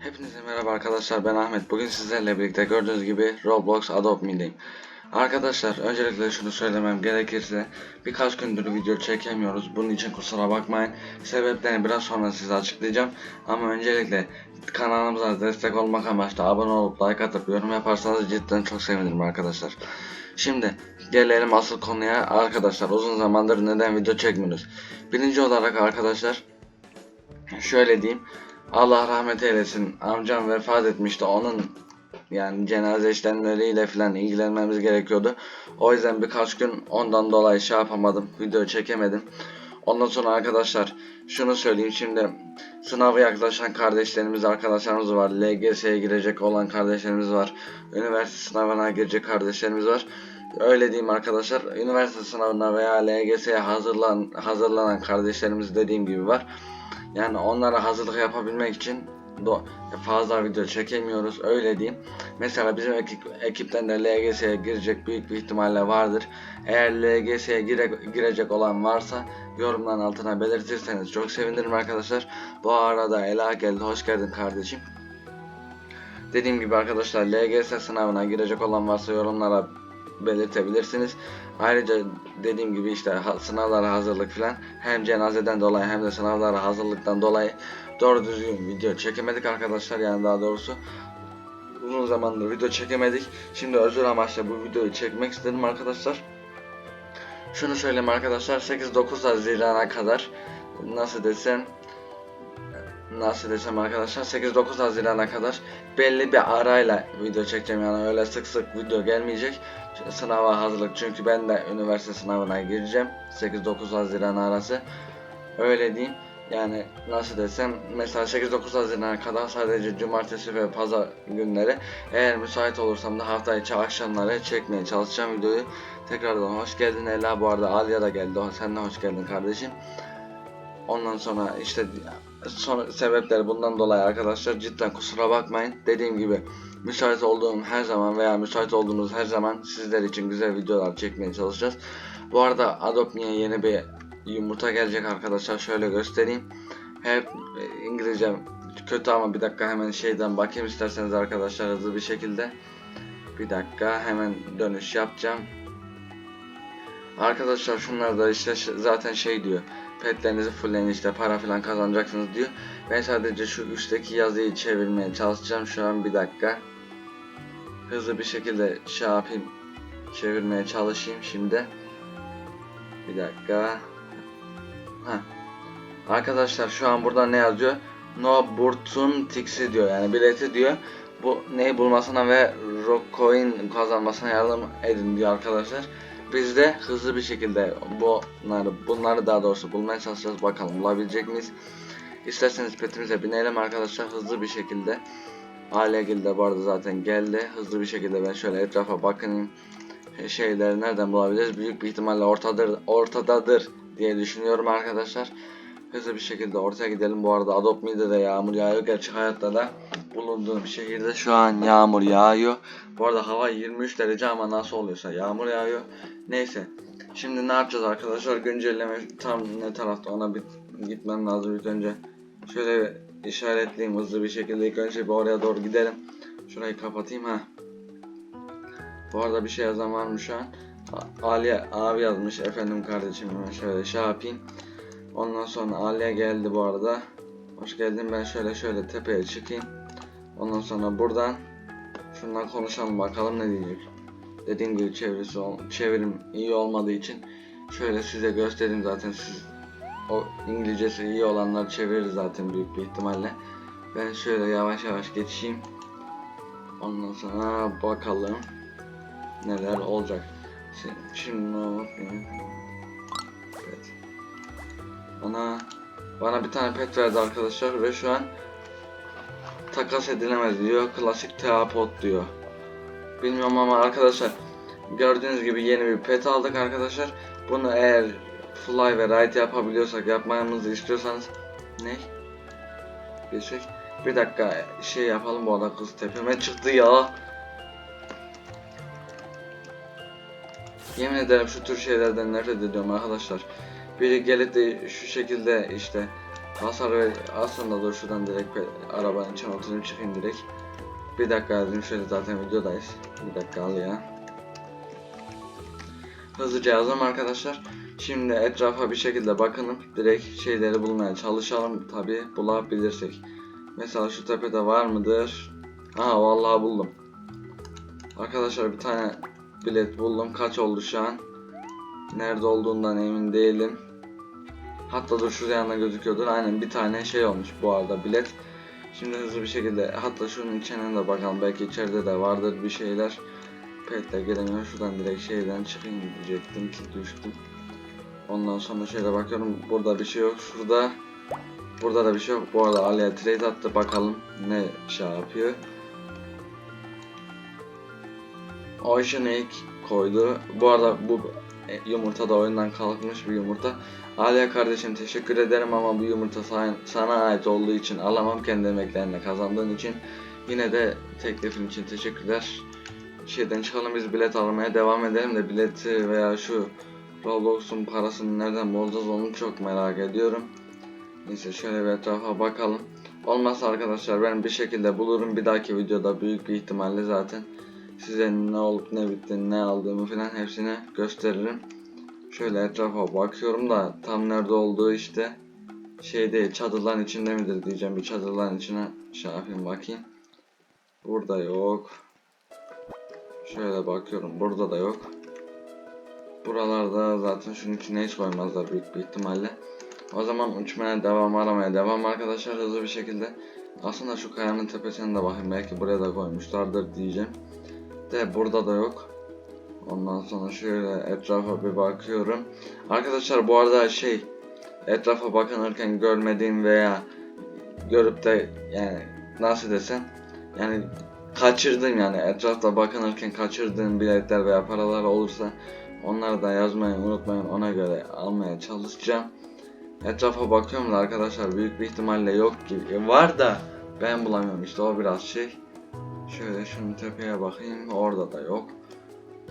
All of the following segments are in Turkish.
Hepinize merhaba arkadaşlar ben Ahmet. Bugün sizlerle birlikte gördüğünüz gibi Roblox Adopt Me'deyim. Arkadaşlar öncelikle şunu söylemem gerekirse birkaç gündür video çekemiyoruz. Bunun için kusura bakmayın. Sebeplerini biraz sonra size açıklayacağım. Ama öncelikle kanalımıza destek olmak amaçlı abone olup like atıp yorum yaparsanız cidden çok sevinirim arkadaşlar. Şimdi gelelim asıl konuya arkadaşlar uzun zamandır neden video çekmiyoruz. Birinci olarak arkadaşlar şöyle diyeyim. Allah rahmet eylesin. Amcam vefat etmişti. Onun yani cenaze işlemleriyle falan ilgilenmemiz gerekiyordu. O yüzden birkaç gün ondan dolayı şey yapamadım. Video çekemedim. Ondan sonra arkadaşlar şunu söyleyeyim şimdi sınavı yaklaşan kardeşlerimiz arkadaşlarımız var. LGS'ye girecek olan kardeşlerimiz var. Üniversite sınavına girecek kardeşlerimiz var. Öyle diyeyim arkadaşlar. Üniversite sınavına veya LGS'ye hazırlan hazırlanan kardeşlerimiz dediğim gibi var. Yani onlara hazırlık yapabilmek için fazla video çekemiyoruz öyle diyeyim. Mesela bizim ekip, ekipten de LGS'ye girecek büyük bir ihtimalle vardır. Eğer LGS'ye gire- girecek olan varsa yorumların altına belirtirseniz çok sevinirim arkadaşlar. Bu arada Ela geldi hoş geldin kardeşim. Dediğim gibi arkadaşlar LGS sınavına girecek olan varsa yorumlara belirtebilirsiniz. Ayrıca dediğim gibi işte sınavlara hazırlık falan hem cenazeden dolayı hem de sınavlara hazırlıktan dolayı doğru düzgün video çekemedik arkadaşlar yani daha doğrusu uzun zamandır video çekemedik. Şimdi özür amaçlı bu videoyu çekmek istedim arkadaşlar. Şunu söyleyeyim arkadaşlar 8-9 Haziran'a kadar nasıl desem nasıl desem arkadaşlar 8-9 Haziran'a kadar belli bir arayla video çekeceğim yani öyle sık sık video gelmeyecek sınava hazırlık. Çünkü ben de üniversite sınavına gireceğim. 8-9 Haziran arası. Öyle diyeyim. Yani nasıl desem mesela 8-9 Haziran'a kadar sadece cumartesi ve pazar günleri eğer müsait olursam da hafta içi akşamları çekmeye çalışacağım videoyu. Tekrardan hoş geldin Ela. Bu arada Alya da geldi. Sen de hoş geldin kardeşim. Ondan sonra işte son sebepler bundan dolayı arkadaşlar cidden kusura bakmayın. Dediğim gibi müsait olduğum her zaman veya müsait olduğunuz her zaman sizler için güzel videolar çekmeye çalışacağız. Bu arada Adopt Me'ye yeni bir yumurta gelecek arkadaşlar. Şöyle göstereyim. Hep e, İngilizce kötü ama bir dakika hemen şeyden bakayım isterseniz arkadaşlar hızlı bir şekilde. Bir dakika hemen dönüş yapacağım. Arkadaşlar şunlar da işte zaten şey diyor. Petlerinizi fullleyin işte para falan kazanacaksınız diyor. Ben sadece şu üstteki yazıyı çevirmeye çalışacağım şu an bir dakika. Hızlı bir şekilde şey yapayım. Çevirmeye çalışayım şimdi. Bir dakika. Ha. Arkadaşlar şu an burada ne yazıyor? No Burtun Tix'i diyor yani bileti diyor. Bu neyi bulmasına ve Rockcoin kazanmasına yardım edin diyor arkadaşlar. Biz de hızlı bir şekilde bunları bunları daha doğrusu bulmaya çalışacağız. Bakalım bulabilecek miyiz? İsterseniz petimize binelim arkadaşlar hızlı bir şekilde. Alegil de bu arada zaten geldi. Hızlı bir şekilde ben şöyle etrafa bakayım. Şeyleri nereden bulabiliriz? Büyük bir ihtimalle ortadır, ortadadır diye düşünüyorum arkadaşlar. Hızlı bir şekilde ortaya gidelim. Bu arada Adopt Me'de de yağmur yağıyor. Gerçi hayatta da bulunduğum şehirde şu an yağmur yağıyor. Bu arada hava 23 derece ama nasıl oluyorsa yağmur yağıyor. Neyse. Şimdi ne yapacağız arkadaşlar? Güncelleme tam ne tarafta ona bir gitmem lazım ilk önce. Şöyle işaretleyeyim hızlı bir şekilde ilk önce bir oraya doğru gidelim. Şurayı kapatayım ha. Bu arada bir şey yazan var mı şu an? A- Aliye abi yazmış efendim kardeşim hemen şöyle şey yapayım. Ondan sonra Aliye geldi bu arada. Hoş geldin ben şöyle şöyle tepeye çıkayım. Ondan sonra buradan şundan konuşalım bakalım ne diyecek. Dediğim gibi çevirisi çevirim iyi olmadığı için şöyle size göstereyim zaten siz o İngilizcesi iyi olanlar çevirir zaten büyük bir ihtimalle. Ben şöyle yavaş yavaş geçeyim. Ondan sonra bakalım neler olacak. Şimdi, şimdi ne olur? Evet. Bana bana bir tane pet verdi arkadaşlar ve şu an takas edilemez diyor. Klasik teapot diyor. Bilmiyorum ama arkadaşlar gördüğünüz gibi yeni bir pet aldık arkadaşlar. Bunu eğer fly ve ride yapabiliyorsak yapmamızı istiyorsanız ne? Geçecek. Bir dakika şey yapalım bu arada kız tepeme çıktı ya. Yemin ederim şu tür şeylerden nefret ediyorum arkadaşlar. Biri gelip de şu şekilde işte Hasar ve aslında dur şuradan direkt arabanın içine oturayım çıkayım direkt. Bir dakika yazayım şöyle zaten videodayız. Bir dakika al ya. Hızlıca yazalım arkadaşlar. Şimdi etrafa bir şekilde bakınıp direkt şeyleri bulmaya çalışalım tabi bulabilirsek. Mesela şu tepede var mıdır? Aha vallahi buldum. Arkadaşlar bir tane bilet buldum. Kaç oldu şu an? Nerede olduğundan emin değilim. Hatta dur şuraya yanında gözüküyordur. Aynen bir tane şey olmuş bu arada bilet. Şimdi hızlı bir şekilde hatta şunun içine de bakalım. Belki içeride de vardır bir şeyler. Petle gelemiyor. Şuradan direkt şeyden çıkayım diyecektim ki düştüm. Ondan sonra şöyle bakıyorum. Burada bir şey yok. Şurada Burada da bir şey yok. Bu arada Ali'ye trade attı. Bakalım ne şey yapıyor. Ocean Egg koydu. Bu arada bu yumurta da oyundan kalkmış bir yumurta. Aliye kardeşim teşekkür ederim ama bu yumurta sana, ait olduğu için alamam kendi emeklerine kazandığın için. Yine de teklifin için teşekkürler. Şeyden çıkalım biz bilet almaya devam edelim de bileti veya şu Roblox'un parasını nereden bulacağız onu çok merak ediyorum. Neyse şöyle bir etrafa bakalım. Olmazsa arkadaşlar ben bir şekilde bulurum. Bir dahaki videoda büyük bir ihtimalle zaten size ne olup ne bitti ne aldığımı falan hepsini gösteririm. Şöyle etrafa bakıyorum da tam nerede olduğu işte şey değil çadırların içinde midir diyeceğim bir çadırların içine şey bakayım. Burada yok. Şöyle bakıyorum burada da yok. Buralarda zaten şunun içine hiç koymazlar büyük bir ihtimalle. O zaman uçmaya devam aramaya devam arkadaşlar hızlı bir şekilde. Aslında şu kayanın tepesine de bakayım belki buraya da koymuşlardır diyeceğim. De burada da yok. Ondan sonra şöyle etrafa bir bakıyorum. Arkadaşlar bu arada şey etrafa bakınırken görmediğim veya görüp de yani nasıl desem yani kaçırdım yani etrafta bakınırken kaçırdığım biletler veya paralar olursa onları da yazmayı unutmayın ona göre almaya çalışacağım. Etrafa bakıyorum da arkadaşlar büyük bir ihtimalle yok gibi E, var da ben bulamıyorum işte o biraz şey. Şöyle şunun tepeye bakayım orada da yok.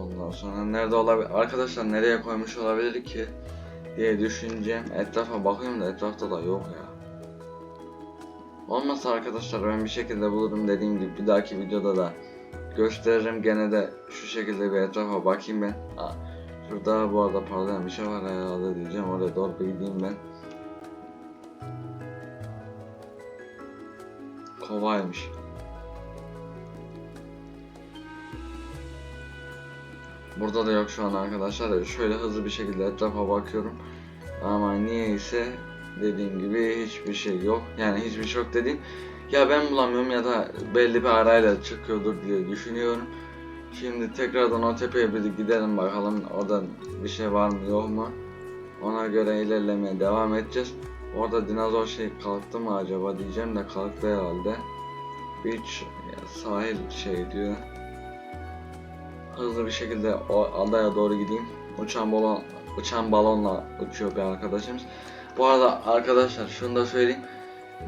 Ondan sonra nerede olabilir arkadaşlar nereye koymuş olabilir ki diye düşüneceğim. Etrafa bakıyorum da etrafta da yok ya. Olmazsa arkadaşlar ben bir şekilde bulurum dediğim gibi bir dahaki videoda da gösteririm. Gene de şu şekilde bir etrafa bakayım ben. Aa, şurada bu arada parlayan bir şey var herhalde diyeceğim oraya doğru gideyim ben. Kovaymış. Burada da yok şu an arkadaşlar. Şöyle hızlı bir şekilde etrafa bakıyorum. Ama niyeyse dediğim gibi hiçbir şey yok. Yani hiçbir şey yok dediğim ya ben bulamıyorum ya da belli bir arayla çıkıyordur diye düşünüyorum. Şimdi tekrardan o tepeye bir gidelim bakalım orada bir şey var mı yok mu. Ona göre ilerlemeye devam edeceğiz. Orada dinozor şey kalktı mı acaba diyeceğim de kalktı herhalde. Beach sahil şey diyor. Hızlı bir şekilde o adaya doğru gideyim. Uçan balon uçan balonla uçuyor bir arkadaşımız. Bu arada arkadaşlar şunu da söyleyeyim.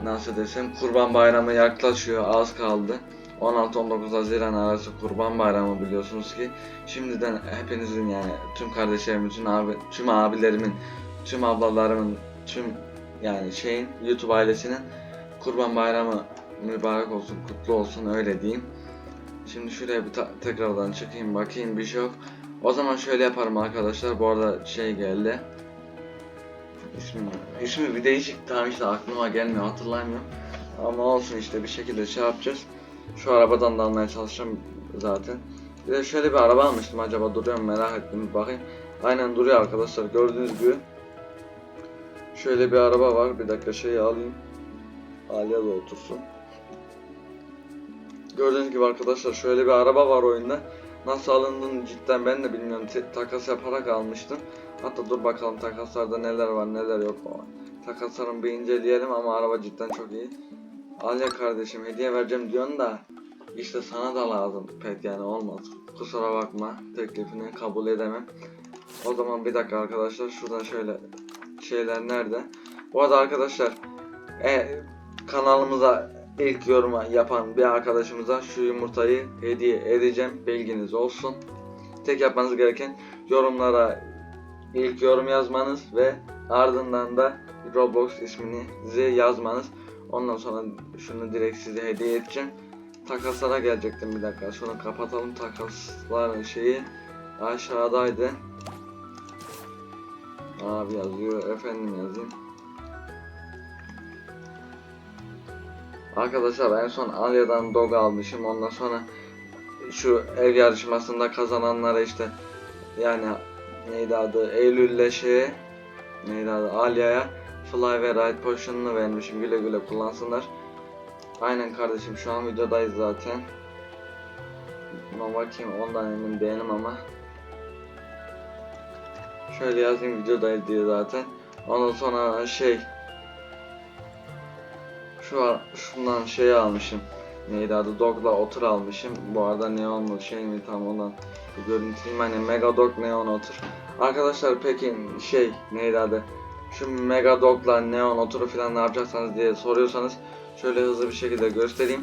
Nasıl desem Kurban Bayramı yaklaşıyor az kaldı. 16-19 Haziran arası Kurban Bayramı biliyorsunuz ki. Şimdiden hepinizin yani tüm kardeşlerimin, tüm, abi, tüm abilerimin, tüm ablalarımın, tüm yani şeyin YouTube ailesinin Kurban Bayramı mübarek olsun, kutlu olsun öyle diyeyim. Şimdi şuraya bir tekrardan çıkayım bakayım bir şey yok. O zaman şöyle yaparım arkadaşlar. Bu arada şey geldi. İsmi, ismi bir değişik tam işte aklıma gelmiyor hatırlamıyorum. Ama olsun işte bir şekilde şey yapacağız. Şu arabadan da almaya çalışacağım zaten. Bir de şöyle bir araba almıştım acaba duruyor mu merak ettim bir bakayım. Aynen duruyor arkadaşlar gördüğünüz gibi. Şöyle bir araba var bir dakika şeyi alayım. Aliye de otursun. Gördüğünüz gibi arkadaşlar şöyle bir araba var oyunda. Nasıl alındığını cidden ben de bilmiyorum. Takas yaparak almıştım. Hatta dur bakalım takaslarda neler var neler yok. Takaslarını bir inceleyelim ama araba cidden çok iyi. Alya kardeşim hediye vereceğim diyorsun da işte sana da lazım pet yani olmaz. Kusura bakma teklifini kabul edemem. O zaman bir dakika arkadaşlar şuradan şöyle şeyler nerede? Bu arada arkadaşlar e, kanalımıza ilk yoruma yapan bir arkadaşımıza şu yumurtayı hediye edeceğim. Bilginiz olsun. Tek yapmanız gereken yorumlara ilk yorum yazmanız ve ardından da Roblox ismini size yazmanız. Ondan sonra şunu direkt size hediye edeceğim. Takaslara gelecektim bir dakika. Şunu kapatalım takasların şeyi aşağıdaydı. Abi yazıyor efendim yazayım. Arkadaşlar en son Alya'dan dog almışım. Ondan sonra şu ev yarışmasında kazananlara işte yani neydi adı Eylül'le şeye neydi adı Alya'ya Fly ve Ride Potion'unu vermişim güle güle kullansınlar. Aynen kardeşim şu an videodayız zaten. Ama bakayım ondan emin değilim ama. Şöyle yazayım videodayız diye zaten. Ondan sonra şey şu an şundan şey almışım. Neydi adı Dog'la otur almışım. Bu arada neonlu şey mi tam ondan bir görüntüleyeyim hani Mega Dog Neon otur. Arkadaşlar peki şey neydi adı? Şu Mega Dog'la Neon oturu falan ne yapacaksanız diye soruyorsanız şöyle hızlı bir şekilde göstereyim.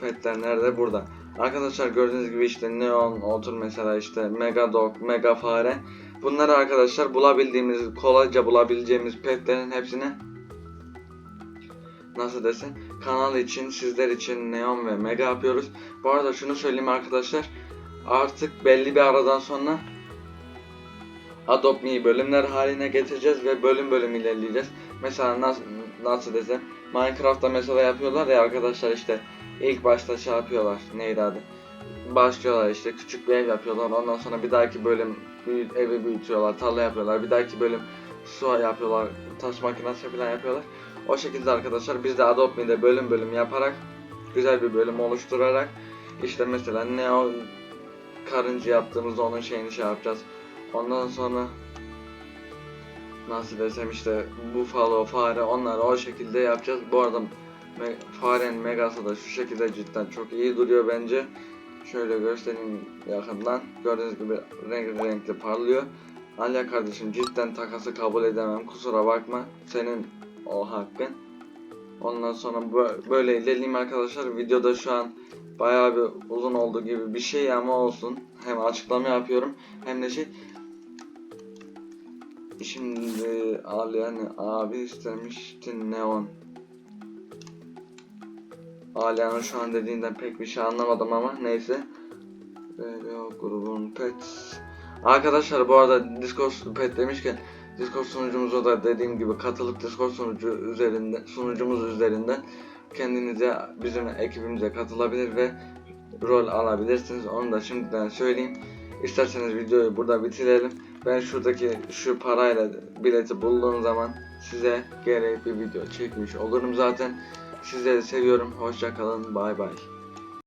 Petler nerede? Burada. Arkadaşlar gördüğünüz gibi işte Neon otur mesela işte Mega Dog, Mega Fare. Bunları arkadaşlar bulabildiğimiz, kolayca bulabileceğimiz petlerin hepsini nasıl desem kanal için sizler için Neon ve Mega yapıyoruz. Bu arada şunu söyleyeyim arkadaşlar. Artık belli bir aradan sonra Adopt Me'yi bölümler haline getireceğiz ve bölüm bölüm ilerleyeceğiz. Mesela nasıl, nasıl desem Minecraft'ta mesela yapıyorlar ya arkadaşlar işte ilk başta şey yapıyorlar neydi adı? Başlıyorlar işte küçük bir ev yapıyorlar ondan sonra bir dahaki bölüm büyüt, evi büyütüyorlar tarla yapıyorlar bir dahaki bölüm su yapıyorlar taş makinesi falan yapıyorlar. O şekilde arkadaşlar biz de Adopt Me'de bölüm bölüm yaparak güzel bir bölüm oluşturarak işte mesela ne o karınca yaptığımızda onun şeyini şey yapacağız ondan sonra nasıl desem işte Buffalo, fare onları o şekilde yapacağız. Bu arada me farenin megası da şu şekilde cidden çok iyi duruyor bence. Şöyle göstereyim yakından. Gördüğünüz gibi renkli renkli parlıyor. Alya kardeşim cidden takası kabul edemem. Kusura bakma. Senin o hakkın. Ondan sonra bö- böyle ilerleyeyim arkadaşlar. Videoda şu an bayağı bir uzun olduğu gibi bir şey ama olsun. Hem açıklama yapıyorum hem de şey Şimdi Aliyan abi istemişti Neon. Aliyan'ın şu an dediğinden pek bir şey anlamadım ama neyse. Böyle o grubun pet. Arkadaşlar bu arada Discord pet demişken Discord sunucumuza da dediğim gibi katılıp Discord sunucu üzerinde sunucumuz üzerinden kendinize bizim ekibimize katılabilir ve rol alabilirsiniz. Onu da şimdiden söyleyeyim. İsterseniz videoyu burada bitirelim. Ben şuradaki şu parayla bileti bulduğum zaman size gerek bir video çekmiş olurum zaten. Sizleri seviyorum. Hoşça kalın. Bay bay.